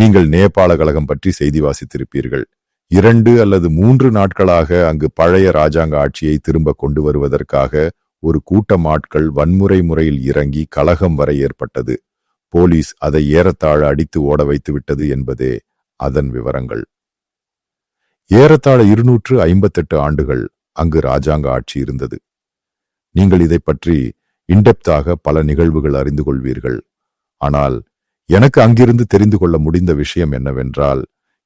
நீங்கள் நேபாள கழகம் பற்றி செய்தி வாசித்திருப்பீர்கள். இரண்டு அல்லது மூன்று நாட்களாக அங்கு பழைய ராஜாங்க ஆட்சியை திரும்ப கொண்டு வருவதற்காக ஒரு கூட்டம் ஆட்கள் வன்முறை முறையில் இறங்கி கலகம் வரை ஏற்பட்டது. போலீஸ் அதை ஏறத்தாழ அடித்து ஓட வைத்து விட்டது என்பதே அதன் விவரங்கள். ஏறத்தாழ இருநூற்று ஐம்பத்தெட்டு ஆண்டுகள் அங்கு ராஜாங்க ஆட்சி இருந்தது. நீங்கள் இதை பற்றி இன்டெப்தாக பல நிகழ்வுகள் அறிந்து கொள்வீர்கள். ஆனால் எனக்கு அங்கிருந்து தெரிந்து கொள்ள முடிந்த விஷயம் என்னவென்றால்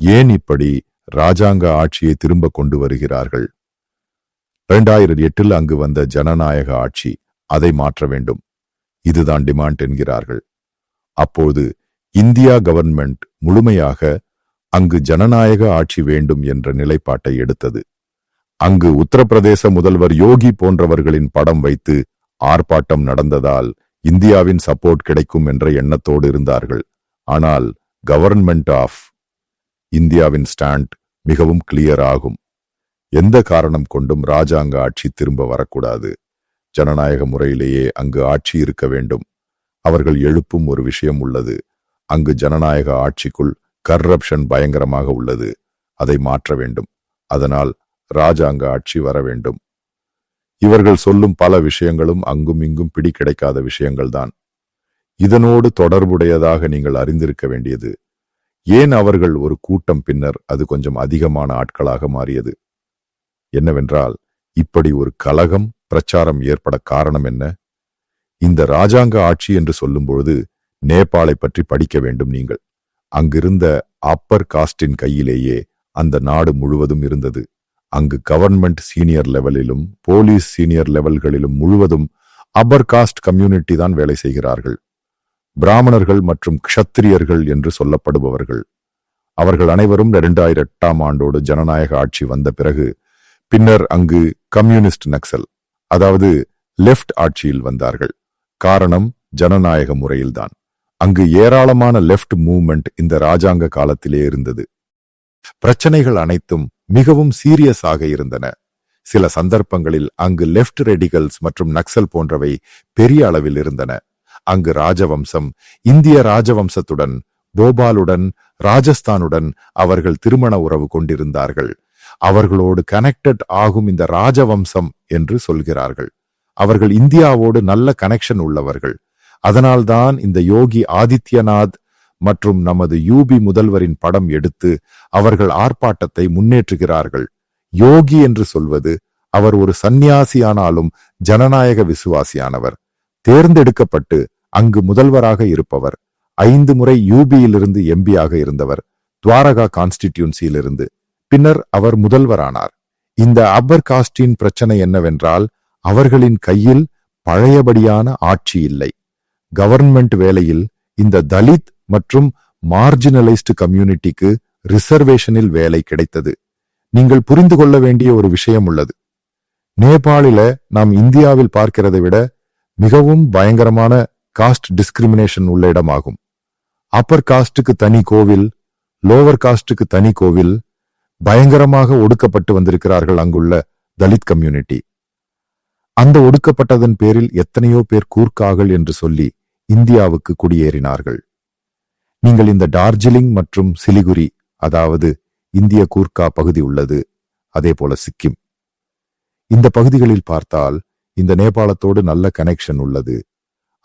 ஏன் இப்படி ராஜாங்க ஆட்சியை திரும்ப கொண்டு வருகிறார்கள்? இரண்டாயிரத்தி எட்டில் அங்கு வந்த ஜனநாயக ஆட்சி அதை மாற்ற வேண்டும். இதுதான் டிமாண்ட் என்கிறார்கள். அப்போது இந்தியா கவர்மெண்ட் முழுமையாக அங்கு ஜனநாயக ஆட்சி வேண்டும் என்ற நிலைப்பாட்டை எடுத்தது. அங்கு உத்தரப்பிரதேச முதல்வர் யோகி போன்றவர்களின் படம் வைத்து ஆர்ப்பாட்டம் நடந்ததால் இந்தியாவின் சப்போர்ட் கிடைக்கும் என்ற எண்ணத்தோடு இருந்தார்கள். ஆனால் கவர்மெண்ட் ஆஃப் இந்தியாவின் ஸ்டாண்ட் மிகவும் கிளியர் ஆகும். எந்த காரணம் கொண்டும் ராஜாங்க ஆட்சி திரும்ப வரக்கூடாது. ஜனநாயக முறையிலேயே அங்கு ஆட்சி இருக்க வேண்டும். அவர்கள் எழுப்பும் ஒரு விஷயம் உள்ளது. அங்கு ஜனநாயக ஆட்சிக்குள் கர்ரப்ஷன் பயங்கரமாக உள்ளது. அதை மாற்ற வேண்டும். அதனால் ராஜாங்க ஆட்சி வர வேண்டும். இவர்கள் சொல்லும் பல விஷயங்களும் அங்கும் இங்கும் பிடி கிடைக்காத விஷயங்கள்தான். இதனோடு தொடர்புடையதாக நீங்கள் அறிந்திருக்க வேண்டியது ஏன் அவர்கள் ஒரு கூட்டம் பின்னர் அது கொஞ்சம் அதிகமான ஆட்களாக மாறியது? என்னவென்றால் இப்படி ஒரு கலகம் பிரச்சாரம் ஏற்பட காரணம் என்ன? இந்த ராஜாங்க ஆட்சி என்று சொல்லும்பொழுது நேபாளை பற்றி படிக்க வேண்டும் நீங்கள். அங்கிருந்த அப்பர் காஸ்டின் கையிலேயே அந்த நாடு முழுவதும் இருந்தது. அங்கு கவர்மெண்ட் சீனியர் லெவலிலும் போலீஸ் சீனியர் லெவல்களிலும் முழுவதும் அப்பர் காஸ்ட் கம்யூனிட்டி தான் வேலை செய்கிறார்கள். பிராமணர்கள் மற்றும் க்ஷத்திரியர்கள் என்று சொல்லப்படுபவர்கள். அவர்கள் அனைவரும் இரண்டாயிரம் எட்டாம் ஆண்டோடு ஜனநாயக ஆட்சி வந்த பிறகு பின்னர் அங்கு கம்யூனிஸ்ட் நக்சல் அதாவது லெஃப்ட் ஆட்சியில் வந்தார்கள். காரணம் ஜனநாயக முறையில்தான். அங்கு ஏராளமான லெஃப்ட் மூவ்மெண்ட் இந்த ராஜாங்க காலத்திலே இருந்தது. பிரச்சனைகள் அனைத்தும் மிகவும் சீரியஸாக இருந்தன. சில சந்தர்ப்பங்களில் அங்கு லெப்ட் ரெடிகல்ஸ் மற்றும் நக்சல் போன்றவை பெரிய அளவில் இருந்தன. அங்கு ராஜவம்சம் இந்திய ராஜவம்சத்துடன் போபாலுடன் ராஜஸ்தானுடன் அவர்கள் திருமண உறவு கொண்டிருந்தார்கள். அவர்களோடு கனெக்டட் ஆகும் இந்த ராஜவம்சம் என்று சொல்கிறார்கள். அவர்கள் இந்தியாவோடு நல்ல கனெக்ஷன் உள்ளவர்கள். அதனால்தான் இந்த யோகி ஆதித்யநாத் மற்றும் நமது யூபி முதல்வரின் படம் எடுத்து அவர்கள் ஆர்ப்பாட்டத்தை முன்னேற்றுகிறார்கள். யோகி என்று சொல்வது அவர் ஒரு சந்நியாசியானாலும் ஜனநாயக விசுவாசியானவர். தேர்ந்தெடுக்கப்பட்டு அங்கு முதல்வராக இருப்பவர். ஐந்து முறை யூபியிலிருந்து எம்பியாக இருந்தவர். துவாரகா கான்ஸ்டிடியூன்சியிலிருந்து. பின்னர் அவர் முதல்வரானார். இந்த அப்பர் காஸ்டின் பிரச்சனை என்னவென்றால் அவர்களின் கையில் பழையபடியான ஆட்சி இல்லை. கவர்மெண்ட் வேலையில் இந்த தலித் மற்றும் மார்ஜினலைஸ்டு கம்யூனிட்டிக்கு ரிசர்வேஷனில் வேலை கிடைத்தது. நீங்கள் புரிந்து கொள்ள வேண்டிய ஒரு விஷயம் உள்ளது. நேபாளில நாம் இந்தியாவில் பார்க்கிறதை விட மிகவும் பயங்கரமான காஸ்ட் டிஸ்கிரிமினேஷன் உள்ள இடமாகும். அப்பர் காஸ்டுக்கு தனி கோவில் லோவர் காஸ்டுக்கு தனி கோவில் பயங்கரமாக ஒடுக்கப்பட்டு வந்திருக்கிறார்கள் அங்குள்ள தலித் கம்யூனிட்டி அந்த ஒடுக்கப்பட்டதன் பேரில் எத்தனையோ பேர் கூர்க்காகள் என்று சொல்லி இந்தியாவுக்கு குடியேறினார்கள். நீங்கள் இந்த டார்ஜிலிங் மற்றும் சிலிகுரி அதாவது இந்திய கூர்க்கா பகுதி உள்ளது அதே போல சிக்கிம். இந்த பகுதிகளில் பார்த்தால் இந்த நேபாளத்தோடு நல்ல கனெக்ஷன் உள்ளது.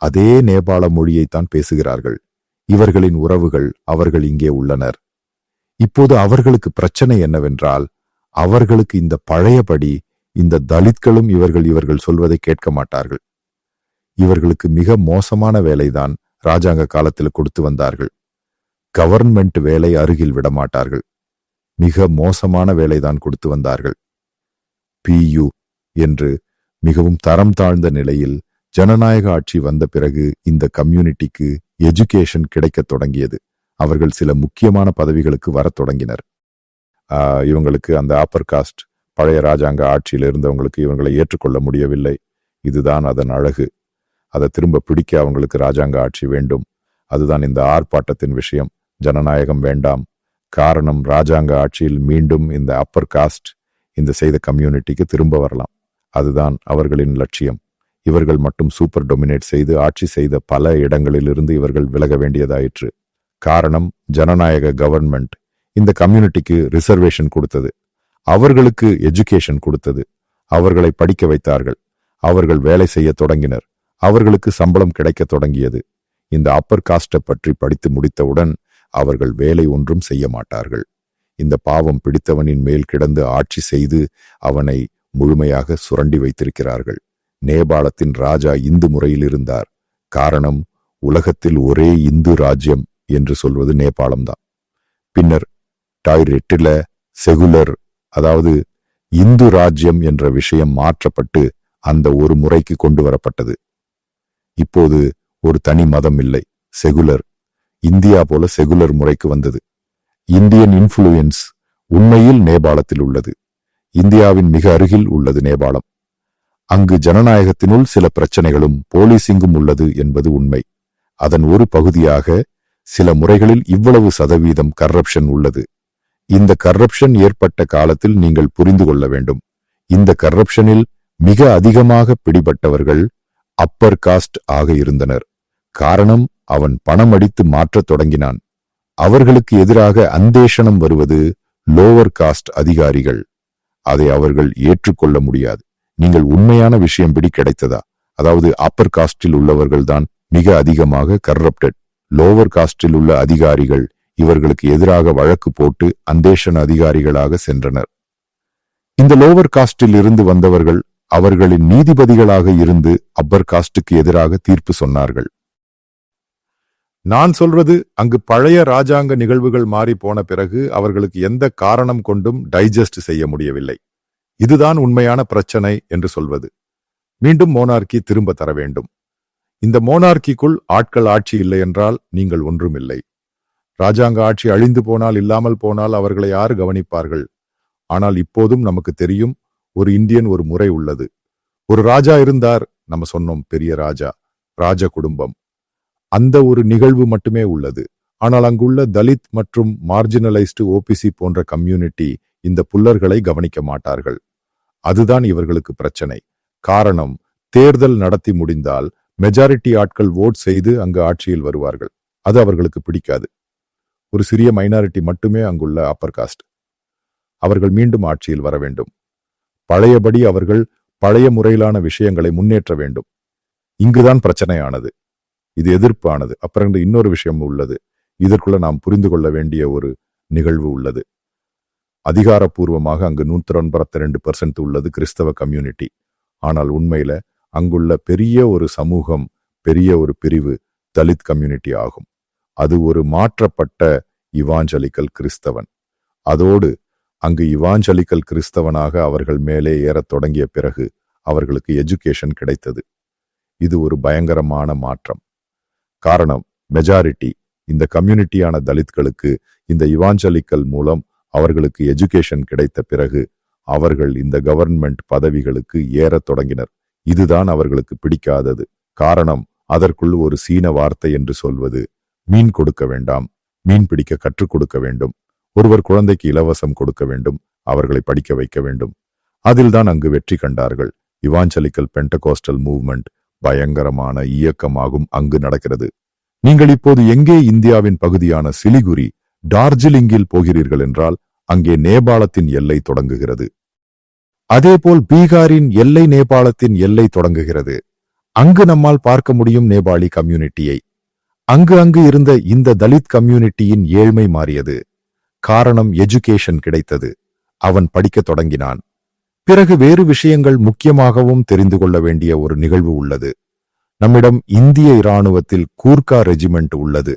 அதே நேபாள மொழியைத்தான் பேசுகிறார்கள். இவர்களின் உறவுகள் அவர்கள் இங்கே உள்ளனர். இப்போது அவர்களுக்கு பிரச்சனை என்னவென்றால் அவர்களுக்கு இந்த பழையபடி இந்த தலித்களும் இவர்கள் இவர்கள் சொல்வதை கேட்க மாட்டார்கள். இவர்களுக்கு மிக மோசமான வேலைதான் ராஜாங்க காலத்தில் கொடுத்து வந்தார்கள். கவர்மெண்ட் வேலை அருகில் விடமாட்டார்கள். மிக மோசமான வேலைதான் கொடுத்து வந்தார்கள். பியு என்று மிகவும் தரம் தாழ்ந்த நிலையில் ஜனநாயக ஆட்சி வந்த பிறகு இந்த கம்யூனிட்டிக்கு எஜுகேஷன் கிடைக்கத் தொடங்கியது. அவர்கள் சில முக்கியமான பதவிகளுக்கு வரத் தொடங்கினர். இவங்களுக்கு அந்த அப்பர் காஸ்ட் பழைய ராஜாங்க ஆட்சியில் இருந்தவங்களுக்கு இவங்களை ஏற்றுக்கொள்ள முடியவில்லை. இதுதான் அதன் அழகு. அதை திரும்ப பிடிக்க அவங்களுக்கு ராஜாங்க ஆட்சி வேண்டும். அதுதான் இந்த ஆர்ப்பாட்டத்தின் விஷயம். ஜனநாயகம் வேண்டாம். காரணம் ராஜாங்க ஆட்சியில் மீண்டும் இந்த அப்பர் காஸ்ட் இந்த செய்த கம்யூனிட்டிக்கு திரும்ப வரலாம். அதுதான் அவர்களின் லட்சியம். இவர்கள் மட்டும் சூப்பர் டொமினேட் செய்து ஆட்சி செய்த பல இடங்களிலிருந்து இவர்கள் விலக வேண்டியதாயிற்று. காரணம் ஜனநாயக கவர்மெண்ட் இந்த கம்யூனிட்டிக்கு ரிசர்வேஷன் கொடுத்தது. அவர்களுக்கு எஜுகேஷன் கொடுத்தது. அவர்களை படிக்க வைத்தார்கள். அவர்கள் வேலை செய்ய தொடங்கினர். அவர்களுக்கு சம்பளம் கிடைக்க தொடங்கியது. இந்த அப்பர் காஸ்டை பற்றி படித்து முடித்தவுடன் அவர்கள் வேலை ஒன்றும் செய்ய மாட்டார்கள். இந்த பாவம் பிடித்தவனின் மேல் கிடந்து ஆட்சி செய்து அவனை முழுமையாக சுரண்டி வைத்திருக்கிறார்கள். நேபாளத்தின் ராஜா இந்து முறையில் இருந்தார். காரணம் உலகத்தில் ஒரே இந்து ராஜ்யம் என்று சொல்வது நேபாளம்தான். பின்னர் டாய் எட்டில செகுலர் அதாவது இந்து ராஜ்யம் என்ற விஷயம் மாற்றப்பட்டு அந்த ஒரு முறைக்கு கொண்டு வரப்பட்டது. இப்போது ஒரு தனி மதம் இல்லை செகுலர். இந்தியா போல செகுலர் முறைக்கு வந்தது. இந்தியன் இன்ஃப்ளூயன்ஸ் உண்மையில் நேபாளத்தில் உள்ளது. இந்தியாவின் மிக அருகில் உள்ளது நேபாளம். அங்கு ஜனநாயகத்தினுள் சில பிரச்சனைகளும் போலீசிங்கும் உள்ளது என்பது உண்மை. அதன் ஒரு பகுதியாக சில முறைகளில் இவ்வளவு சதவீதம் கரப்ஷன் உள்ளது. இந்த கரப்ஷன் ஏற்பட்ட காலத்தில் நீங்கள் புரிந்து கொள்ள வேண்டும். இந்த கரப்ஷனில் மிக அதிகமாக பிடிபட்டவர்கள் அப்பர் காஸ்ட் ஆக இருந்தனர். காரணம் அவன் பணம் அடித்து மாற்றத் தொடங்கினான். அவர்களுக்கு எதிராக அந்தேஷனம் வருவது லோவர் காஸ்ட் அதிகாரிகள். அதை அவர்கள் ஏற்றுக்கொள்ள முடியாது. நீங்கள் உண்மையான விஷயம் பிடி கிடைத்ததா? அதாவது அப்பர் காஸ்டில் உள்ளவர்கள்தான் மிக அதிகமாக கரப்டட் லோவர் காஸ்டில் உள்ள அதிகாரிகள் இவர்களுக்கு எதிராக வழக்கு போட்டு அந்தேஷன் அதிகாரிகளாக சென்றனர். இந்த லோவர் காஸ்டில் இருந்து வந்தவர்கள் அவர்களின் நீதிபதிகளாக இருந்து அப்பர் காஸ்டுக்கு எதிராக தீர்ப்பு சொன்னார்கள். நான் சொல்வது அங்கு பழைய ராஜாங்க நிகழ்வுகள் மாறி போன பிறகு அவர்களுக்கு எந்த காரணம் கொண்டும் டைஜஸ்ட் செய்ய முடியவில்லை. இதுதான் உண்மையான பிரச்சனை என்று சொல்வது. மீண்டும் மோனார்கி திரும்ப தர வேண்டும். இந்த மோனார்கிக்குள் ஆட்கள் ஆட்சி இல்லை என்றால் நீங்கள் ஒன்றுமில்லை. ராஜாங்க ஆட்சி அழிந்து போனால் இல்லாமல் போனால் அவர்களை யாரு கவனிப்பார்கள்? ஆனால் இப்போதும் நமக்கு தெரியும் ஒரு இந்தியன் ஒரு முறை உள்ளது. ஒரு ராஜா இருந்தார் நம்ம சொன்னோம் பெரிய ராஜா ராஜ குடும்பம். அந்த ஒரு நிகழ்வு மட்டுமே உள்ளது. ஆனால் அங்குள்ள தலித் மற்றும் மார்ஜினலைஸ்டு ஓபிசி போன்ற கம்யூனிட்டி இந்த புல்லர்களை கவனிக்க மாட்டார்கள். அதுதான் இவர்களுக்கு பிரச்சனை. காரணம் தேர்தல் நடத்தி முடிந்தால் மெஜாரிட்டி ஆட்கள் ஓட் செய்து அங்கு ஆட்சியில் வருவார்கள். அது அவர்களுக்கு பிடிக்காது. ஒரு சிறிய மைனாரிட்டி மட்டுமே அங்குள்ள அப்பர் காஸ்ட் அவர்கள் மீண்டும் ஆட்சியில் வர வேண்டும். பழையபடி அவர்கள் பழைய முறையிலான விஷயங்களை முன்னேற்ற வேண்டும். இங்குதான் பிரச்சனையானது. இது எதிர்ப்பானது. அப்புறம் இன்னொரு விஷயம் உள்ளது. இதற்குள்ள நாம் புரிந்து கொள்ள வேண்டிய ஒரு நிகழ்வு உள்ளது. அதிகாரப்பூர்வமாக அங்கு நூற்றி ஒன்பத்தி ரெண்டு பர்சன்ட் உள்ளது கிறிஸ்தவ கம்யூனிட்டி ஆனால் உண்மையில அங்குள்ள பெரிய ஒரு சமூகம் பெரிய ஒரு பிரிவு தலித் கம்யூனிட்டி ஆகும். அது ஒரு மாற்றப்பட்ட இவாஞ்சலிக்கல் கிறிஸ்தவன். அதோடு அங்கு இவாஞ்சலிக்கல் கிறிஸ்தவனாக அவர்கள் மேலே ஏறத் தொடங்கிய பிறகு அவர்களுக்கு எஜுகேஷன் கிடைத்தது. இது ஒரு பயங்கரமான மாற்றம். காரணம் மெஜாரிட்டி இந்த கம்யூனிட்டியான தலித்களுக்கு இந்த இவாஞ்சலிக்கல் மூலம் அவர்களுக்கு எஜுகேஷன் கிடைத்த பிறகு அவர்கள் இந்த கவர்மெண்ட் பதவிகளுக்கு ஏறத் தொடங்கினர். இதுதான் அவர்களுக்கு பிடிக்காதது. காரணம் அதற்குள் ஒரு சீன வார்த்தை என்று சொல்வது மீன் கொடுக்க வேண்டாம். மீன் பிடிக்க கற்றுக் கொடுக்க வேண்டும். ஒருவர் குழந்தைக்கு இலவசம் கொடுக்க வேண்டும். அவர்களை படிக்க வைக்க வேண்டும். அதில்தான் அங்கு வெற்றி கண்டார்கள். இவாஞ்சலிக்கல் பென்டகோஸ்டல் மூவ்மெண்ட் பயங்கரமான இயக்கமாகும் அங்கு நடக்கிறது. நீங்கள் இப்போது எங்கே இந்தியாவின் பகுதியான சிலிகுரி டார்ஜிலிங்கில் போகிறீர்கள் என்றால் அங்கே நேபாளத்தின் எல்லை தொடங்குகிறது. அதேபோல் பீகாரின் எல்லை நேபாளத்தின் எல்லை தொடங்குகிறது. அங்கு நம்மால் பார்க்க முடியும் நேபாளி கம்யூனிட்டியை. அங்கு அங்கு இருந்த இந்த தலித் கம்யூனிட்டியின் ஏழ்மை மாறியது. காரணம் எஜுகேஷன் கிடைத்தது. அவன் படிக்கத் தொடங்கினான். பிறகு வேறு விஷயங்கள் முக்கியமாகவும் தெரிந்து கொள்ள வேண்டிய ஒரு நிகழ்வு உள்ளது. நம்மிடம் இந்திய இராணுவத்தில் கூர்கா ரெஜிமெண்ட் உள்ளது.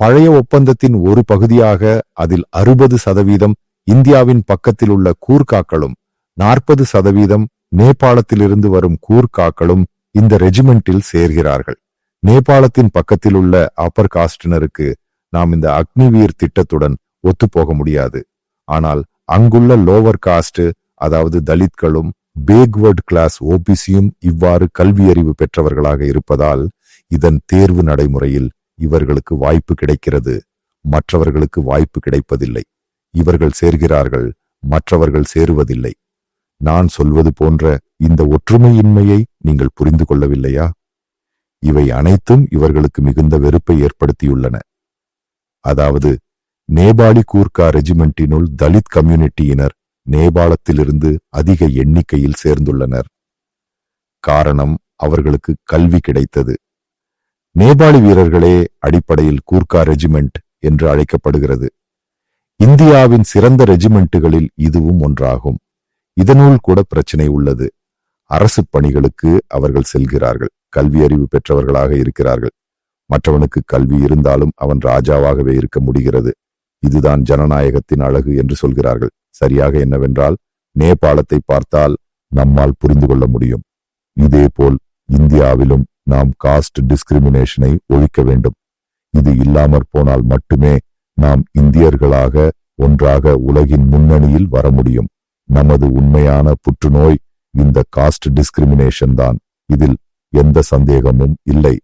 பழைய ஒப்பந்தத்தின் ஒரு பகுதியாக அதில் அறுபது சதவீதம் இந்தியாவின் பக்கத்தில் உள்ள கூர்காக்களும் நாற்பது சதவீதம் நேபாளத்திலிருந்து வரும் கூர்காக்களும் இந்த ரெஜிமெண்டில் சேர்கிறார்கள். நேபாளத்தின் பக்கத்தில் உள்ள அப்பர் காஸ்டினருக்கு நாம் இந்த அக்னிவீர் திட்டத்துடன் ஒத்துப்போக முடியாது. ஆனால் அங்குள்ள லோவர் காஸ்ட் அதாவது தலித்களும் பேக்வர்ட் கிளாஸ் ஓபிசியும் இவ்வாறு கல்வியறிவு பெற்றவர்களாக இருப்பதால் இதன் தேர்வு நடைமுறையில் இவர்களுக்கு வாய்ப்பு கிடைக்கிறது. மற்றவர்களுக்கு வாய்ப்பு கிடைப்பதில்லை. இவர்கள் சேர்கிறார்கள் மற்றவர்கள் சேருவதில்லை. நான் சொல்வது போன்ற இந்த ஒற்றுமையின்மையை நீங்கள் புரிந்து கொள்ளவில்லையா? இவை அனைத்தும் இவர்களுக்கு மிகுந்த வெறுப்பை ஏற்படுத்தியுள்ளன. அதாவது நேபாளி கூர்க்கா ரெஜிமெண்டினுள் தலித் கம்யூனிட்டியினர் நேபாளத்திலிருந்து அதிக எண்ணிக்கையில் சேர்ந்துள்ளனர். காரணம் அவர்களுக்கு கல்வி கிடைத்தது. நேபாளி வீரர்களே அடிப்படையில் கூர்க்கா ரெஜிமெண்ட் என்று அழைக்கப்படுகிறது. இந்தியாவின் சிறந்த ரெஜிமெண்ட்டுகளில் இதுவும் ஒன்றாகும். இதனுள் கூட பிரச்சனை உள்ளது. அரசு பணிகளுக்கு அவர்கள் செல்கிறார்கள். கல்வி அறிவு பெற்றவர்களாக இருக்கிறார்கள். மற்றவனுக்கு கல்வி இருந்தாலும் அவன் ராஜாவாகவே இருக்க முடிகிறது. இதுதான் ஜனநாயகத்தின் அழகு என்று சொல்கிறார்கள். சரியாக என்னவென்றால் நேபாளத்தை பார்த்தால் நம்மால் புரிந்து கொள்ள முடியும். இதேபோல் இந்தியாவிலும் நாம் காஸ்ட் டிஸ்கிரிமினேஷனை ஒழிக்க வேண்டும். இது இல்லாமற் போனால் மட்டுமே நாம் இந்தியர்களாக ஒன்றாக உலகின் முன்னணியில் வர முடியும். நமது உண்மையான புற்றுநோய் இந்த காஸ்ட் டிஸ்கிரிமினேஷன் தான். இதில் எந்த சந்தேகமும் இல்லை.